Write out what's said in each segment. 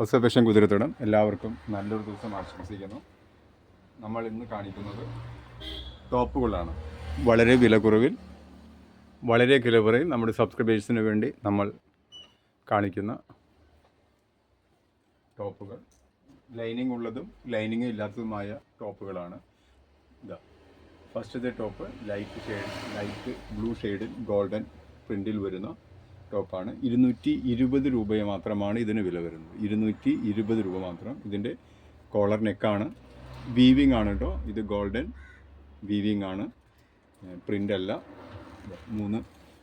Observation കുതിരത്തോടും എല്ലാവർക്കും നല്ലൊരു ദിവസം ആശംസിക്കുന്നു. നമ്മൾ ഇന്ന് കാണിക്കുന്നത് ടോപ്പുകളാണ്. വളരെ വില കുറവിൽ വളരെ കിലവറയിൽ നമ്മുടെ സബ്സ്ക്രൈബേഴ്സിന് വേണ്ടി നമ്മൾ കാണിക്കുന്ന ടോപ്പുകൾ. ലൈനിങ് ഉള്ളതും ലൈനിങ് ഇല്ലാത്തതുമായ ടോപ്പുകളാണ്. ഇതാ ഫസ്റ്റത്തെ top light shade light blue ഷെയ്ഡിൽ ഗോൾഡൻ പ്രിന്റിൽ വരുന്ന. ടോപ്പാണ് ഇരുന്നൂറ്റി ഇരുപത് രൂപ മാത്രമാണ് ഇതിന് വില വരുന്നത്. ഇരുന്നൂറ്റി ഇരുപത് രൂപ മാത്രം ഇതിന്റെ കോളർ നെക്കാണ് വീവിങ് ആണ് കേട്ടോ ഇത് ഗോൾഡൻ വീവിങ് ആണ്. പ്രിന്റ് അല്ല. മൂന്ന്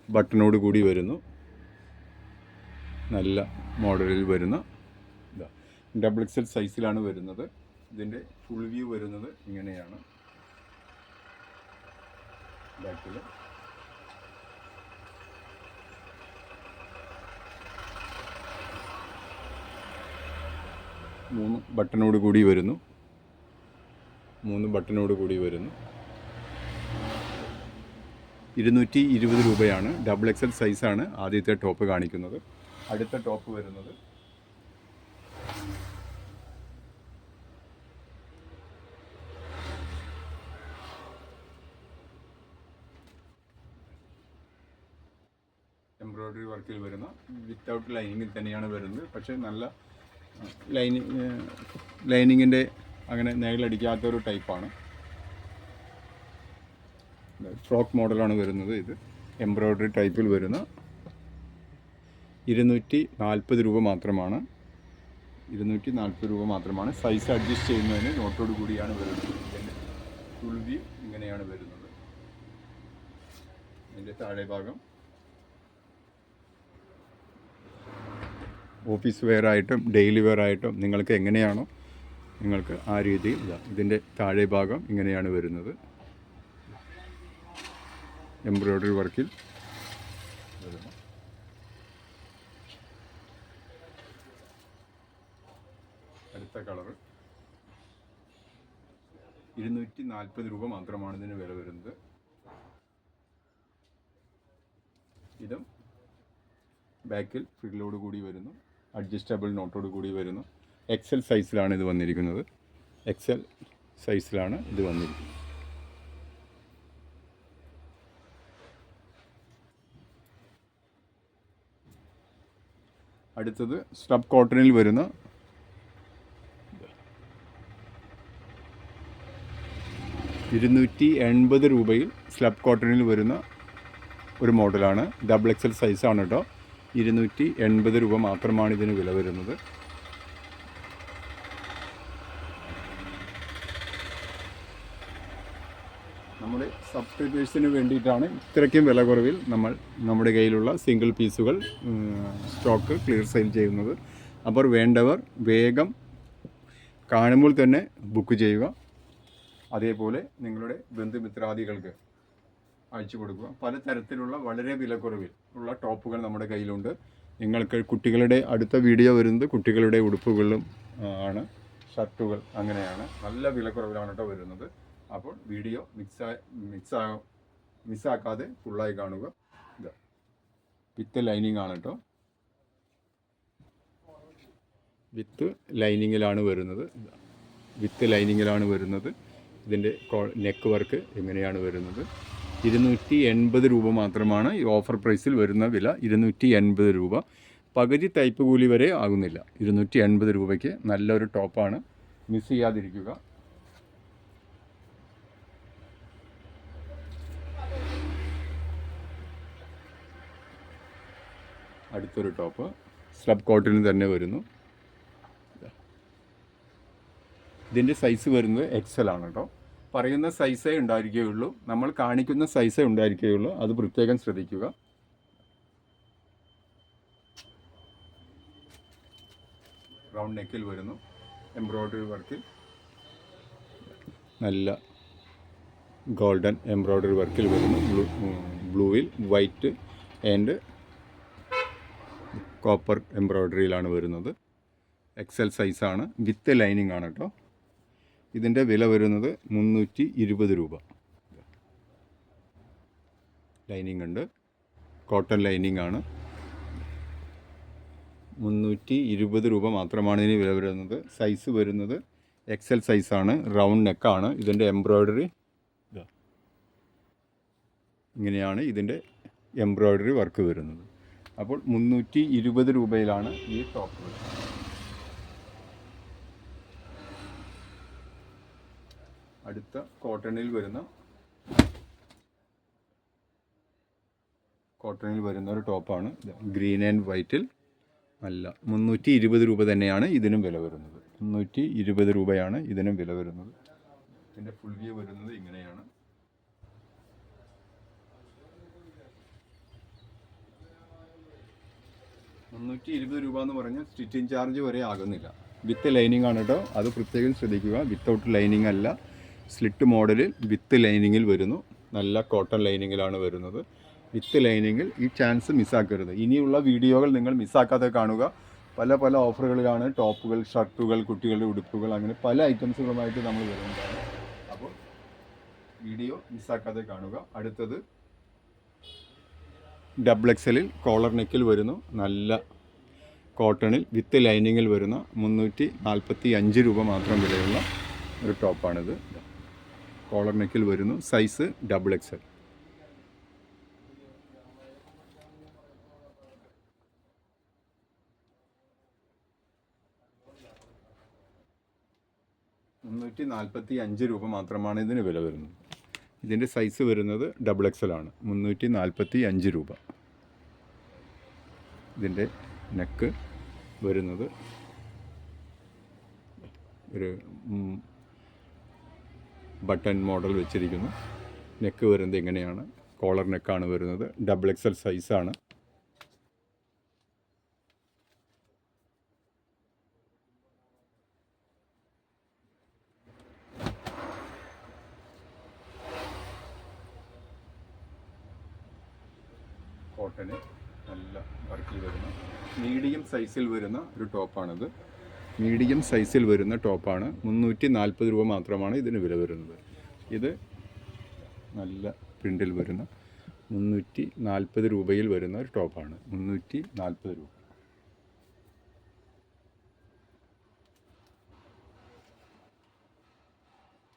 ബട്ടണോട് കൂടി വരുന്നു. നല്ല മോഡലിൽ വരുന്ന ഇതാ. ഡബിൾ എക്സൽ സൈസിലാണ് വരുന്നത്. ഇതിന്റെ ഫുൾ വ്യൂ വരുന്നത് ഇങ്ങനെയാണ്. ബാക്കിൽ മൂന്ന് ബട്ടണോട് കൂടി വരുന്നു. മൂന്ന് ബട്ടണോട് കൂടി വരുന്നു. ഇരുന്നൂറ്റി ഇരുപത് രൂപയാണ് ഡബിൾ എക്സൽ സൈസാണ് ആദ്യത്തെ ടോപ്പ് കാണിക്കുന്നത്. അടുത്ത ടോപ്പ് വരുന്നത്. എംബ്രോയ്ഡറി വർക്കിൽ വരുന്ന. വിത്തൗട്ട് ലൈനിങ്ങിൽ തന്നെയാണ് വരുന്നത്. പക്ഷേ നല്ല ലൈനിങ് ലൈനിങ്ങിന്റെ അങ്ങനെ നെയിലടിക്കാത്ത ഒരു ടൈപ്പാണ് ഫ്രോക്ക് മോഡലാണ് വരുന്നത് ഇത്. എംബ്രോയ്ഡറി ടൈപ്പിൽ വരുന്ന ഇരുന്നൂറ്റി നാൽപ്പത് രൂപ മാത്രമാണ്. ഇരുന്നൂറ്റി നാൽപ്പത് രൂപ മാത്രമാണ്. സൈസ് അഡ്ജസ്റ്റ് ചെയ്യുന്നതിന് നോട്ടോട് കൂടിയാണ് വരുന്നത്. ഇതിന്റെ തുളുവി ഇങ്ങനെയാണ് വരുന്നത്. ഇതിന്റെ താഴെ ഭാഗം ഓഫീസ് വെയർ ആയിട്ടും ഡെയിലി വെയർ ആയിട്ടും നിങ്ങൾക്ക് എങ്ങനെയാണോ നിങ്ങൾക്ക് ആ രീതിയിൽ ഇതാ. ഇതിന്റെ താഴെ ഭാഗം ഇങ്ങനെയാണ് വരുന്നത്. എംബ്രോയ്ഡറി വർക്കിൽ അടുത്ത കളറ് ഇരുന്നൂറ്റി നാൽപ്പത് രൂപ മാത്രമാണ് ഇതിന് വില വരുന്നത്. ഇതും ബാക്കിൽ ഫ്രില്ലോട് കൂടി വരുന്നു. അഡ്ജസ്റ്റബിൾ നോട്ടോട് കൂടി വരുന്നു. എക്സൽ സൈസിലാണ് ഇത് വന്നിരിക്കുന്നത്. എക്സൽ സൈസിലാണ് ഇത് വന്നിരിക്കുന്നത്. അടുത്തത് സ്റ്റബ് കോട്ടണിൽ വരുന്ന. ഇരുന്നൂറ്റി എൺപത് രൂപയിൽ സ്ലബ് കോട്ടണിൽ വരുന്ന ഒരു മോഡലാണ് ഡബിൾ എക്സൽ സൈസാണ് കേട്ടോ ഇരുന്നൂറ്റി എൺപത് രൂപ മാത്രമാണ് ഇതിന് വില വരുന്നത്. നമ്മുടെ സബ്സ്ക്രൈബേഴ്സിന് വേണ്ടിയിട്ടാണ് ഇത്രയ്ക്കും വില കുറവിൽ നമ്മൾ നമ്മുടെ കയ്യിലുള്ള സിംഗിൾ പീസുകൾ സ്റ്റോക്ക് ക്ലിയർ സെയിൽ ചെയ്യുന്നത്. അപ്പോൾ വേണ്ടവർ വേഗം കാണുമ്പോൾ തന്നെ ബുക്ക് ചെയ്യുക. അതേപോലെ നിങ്ങളുടെ ബന്ധുമിത്രാദികൾക്ക് അയച്ചു കൊടുക്കുക. പലതരത്തിലുള്ള വളരെ വിലക്കുറവിൽ ഉള്ള ടോപ്പുകൾ നമ്മുടെ കയ്യിലുണ്ട്. നിങ്ങൾക്ക് കുട്ടികളുടെ അടുത്ത വീഡിയോ വരുന്നത് കുട്ടികളുടെ ഉടുപ്പുകളും ആണ്. ഷർട്ടുകൾ അങ്ങനെയാണ്. നല്ല വിലക്കുറവിലാണ് കേട്ടോ വരുന്നത്. അപ്പോൾ വീഡിയോ മിക്സായി മിക്സാ മിസ്സാക്കാതെ ഫുള്ളായി കാണുക. ഇതാ വിത്ത് ലൈനിങ് ആണ് കേട്ടോ വിത്ത് ലൈനിങ്ങിലാണ് വരുന്നത്. വിത്ത് ലൈനിങ്ങിലാണ് വരുന്നത്. ഇതിന്റെ നെക്ക് വർക്ക് എങ്ങനെയാണ് വരുന്നത്? ഇരുന്നൂറ്റി എൺപത് രൂപ മാത്രമാണ് ഈ ഓഫർ പ്രൈസിൽ വരുന്ന വില. ഇരുന്നൂറ്റി എൺപത് രൂപ. പകുതി തൈപ്പ് കൂലി വരെ ആകുന്നില്ല. ഇരുന്നൂറ്റി എൺപത് രൂപയ്ക്ക് നല്ലൊരു ടോപ്പാണ് മിസ് ചെയ്യാതിരിക്കുക. അടുത്തൊരു ടോപ്പ് സ്ലബ് കോട്ടിന് തന്നെ വരുന്നു. ഇതിന്റെ സൈസ് വരുന്നത് എക്സൽ ആണ് കേട്ടോ പറയുന്ന സൈസേ ഉണ്ടായിരിക്കുകയുള്ളൂ നമ്മൾ കാണിക്കുന്ന സൈസേ ഉണ്ടായിരിക്കുകയുള്ളൂ അത് പ്രത്യേകം ശ്രദ്ധിക്കുക. റൗണ്ട് നെക്കിൽ വരുന്നു. എംബ്രോയ്ഡറി വർക്കിൽ നല്ല ഗോൾഡൻ എംബ്രോയ്ഡറി വർക്കിൽ വരുന്നു. ബ്ലൂ ബ്ലൂവിൽ വൈറ്റ് ആൻഡ് കോപ്പർ എംബ്രോയ്ഡറിയിലാണ് വരുന്നത്. എക്സൽ സൈസാണ് വിത്ത് ലൈനിങ് ആണ് കേട്ടോ ഇതിന്റെ വില വരുന്നത് മുന്നൂറ്റി ഇരുപത് രൂപ. ലൈനിങ് ഉണ്ട്. കോട്ടൺ ലൈനിങ് ആണ്. മുന്നൂറ്റി ഇരുപത് രൂപ മാത്രമാണ് ഇതിന് വില വരുന്നത്. സൈസ് വരുന്നത് എക്സൽ സൈസാണ് റൗണ്ട് നെക്കാണ് ഇതിന്റെ എംബ്രോയ്ഡറി ഇങ്ങനെയാണ് ഇതിന്റെ എംബ്രോയ്ഡറി വർക്ക് വരുന്നത്. അപ്പോൾ മുന്നൂറ്റി ഇരുപത് രൂപയിലാണ് ഈ ടോപ്പ് അടുത്ത കോട്ടണിൽ വരുന്ന കോട്ടണിൽ വരുന്ന ഒരു ടോപ്പാണ് ഗ്രീൻ ആൻഡ് വൈറ്റിൽ അല്ല മുന്നൂറ്റി ഇരുപത് രൂപ തന്നെയാണ് ഇതിനും വില വരുന്നത്. മുന്നൂറ്റി ഇരുപത് രൂപയാണ് ഇതിനും വില വരുന്നത്. ഇതിന്റെ ഫുൾ വ്യൂ വരുന്നത് ഇങ്ങനെയാണ്. മുന്നൂറ്റി ഇരുപത് രൂപ എന്ന് പറഞ്ഞാൽ സ്റ്റിച്ചിങ് ചാർജ് വരെ ആകുന്നില്ല. വിത്ത് ലൈനിങ് ആണ് കേട്ടോ അത് പ്രത്യേകം ശ്രദ്ധിക്കുക. വിത്തൗട്ട് ലൈനിങ് അല്ല. സ്ലിറ്റ് മോഡലിൽ വിത്ത് ലൈനിങ്ങിൽ വരുന്നു. നല്ല കോട്ടൺ ലൈനിങ്ങിലാണ് വരുന്നത്. വിത്ത് ലൈനിങ്ങിൽ ഈ ചാൻസ് മിസ്സാക്കരുത്. ഇനിയുള്ള വീഡിയോകൾ നിങ്ങൾ മിസ്സാക്കാതെ കാണുക. പല പല ഓഫറുകളിലാണ് ടോപ്പുകൾ ഷർട്ടുകൾ കുട്ടികളുടെ ഉടുപ്പുകൾ അങ്ങനെ പല ഐറ്റംസുകളുമായിട്ട് നമ്മൾ വരുന്നതാണ്. അപ്പോൾ വീഡിയോ മിസ്സാക്കാതെ കാണുക. അടുത്തത് ഡബിൾ എക്സലിൽ കോളർ നെക്കിൽ വരുന്നു. നല്ല കോട്ടണിൽ വിത്ത് ലൈനിങ്ങിൽ വരുന്ന മുന്നൂറ്റി നാൽപ്പത്തി അഞ്ച് രൂപ മാത്രം വിലയുള്ള ഒരു ടോപ്പാണിത്. കോളർ നെക്കിൽ വരുന്നു. സൈസ് ഡബിൾ എക്സൽ മുന്നൂറ്റി നാൽപ്പത്തി അഞ്ച് രൂപ മാത്രമാണ് ഇതിന് വില വരുന്നത്. ഇതിന്റെ സൈസ് വരുന്നത് ഡബിൾ എക്സൽ ആണ്. മുന്നൂറ്റി നാൽപ്പത്തി അഞ്ച് രൂപ. ഇതിന്റെ നെക്ക് വരുന്നത് ഒരു ബട്ടൺ മോഡൽ വെച്ചിരിക്കുന്നു. നെക്ക് വരുന്നത് ഇങ്ങനെയാണ് കോളർ നെക്കാണ് വരുന്നത്. ഡബിൾ എക്സൽ സൈസാണ്. കോട്ടന് നല്ല വർക്കിൽ വരുന്ന മീഡിയം സൈസിൽ വരുന്ന ഒരു ടോപ്പാണിത്. മീഡിയം സൈസിൽ വരുന്ന ടോപ്പാണ്. മുന്നൂറ്റി നാൽപ്പത് രൂപ മാത്രമാണ് ഇതിന് വില വരുന്നത്. ഇത് നല്ല പ്രിന്റിൽ വരുന്ന മുന്നൂറ്റി നാൽപ്പത് രൂപയിൽ വരുന്ന ഒരു ടോപ്പാണ്. മുന്നൂറ്റി നാൽപ്പത് രൂപ.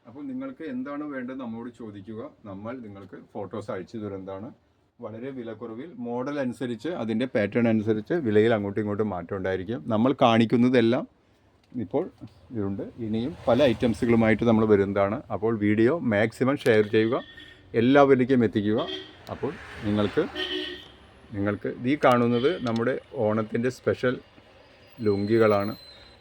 അപ്പോൾ നിങ്ങൾക്ക് എന്താണ് വേണ്ടത് നമ്മോട് ചോദിക്കുക. നമ്മൾ നിങ്ങൾക്ക് ഫോട്ടോസ് അയച്ചു തരുന്നതാണ് വളരെ വിലക്കുറവിൽ മോഡൽ അനുസരിച്ച് അതിന്റെ പാറ്റേൺ അനുസരിച്ച് വിലയിൽ അങ്ങോട്ടും ഇങ്ങോട്ടും മാറ്റം ഉണ്ടായിരിക്കും. നമ്മൾ കാണിക്കുന്നതെല്ലാം ഇപ്പോൾ ഇതുണ്ട് ഇനിയും പല ഐറ്റംസുകളുമായിട്ട് നമ്മൾ വരുന്നതാണ്. അപ്പോൾ വീഡിയോ മാക്സിമം ഷെയർ ചെയ്യുക എല്ലാവരിലേക്കും എത്തിക്കുക. അപ്പോൾ നിങ്ങൾക്ക് നിങ്ങൾക്ക് ഈ കാണുന്നത് നമ്മുടെ ഓണത്തിന്റെ സ്പെഷ്യൽ ലുങ്കികളാണ്.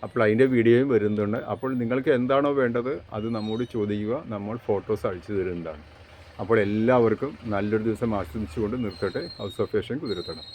അപ്പോൾ അതിന്റെ വീഡിയോയും വരുന്നുണ്ട്. അപ്പോൾ നിങ്ങൾക്ക് എന്താണോ വേണ്ടത് അത് നമ്മോട് ചോദിക്കുക. നമ്മൾ ഫോട്ടോസ് അയച്ചു തരുന്നതാണ്. അപ്പോൾ എല്ലാവർക്കും നല്ലൊരു ദിവസം ആസ്വദിച്ചുകൊണ്ട് നിർത്തട്ടെ. House of fashion കുതിരത്തണം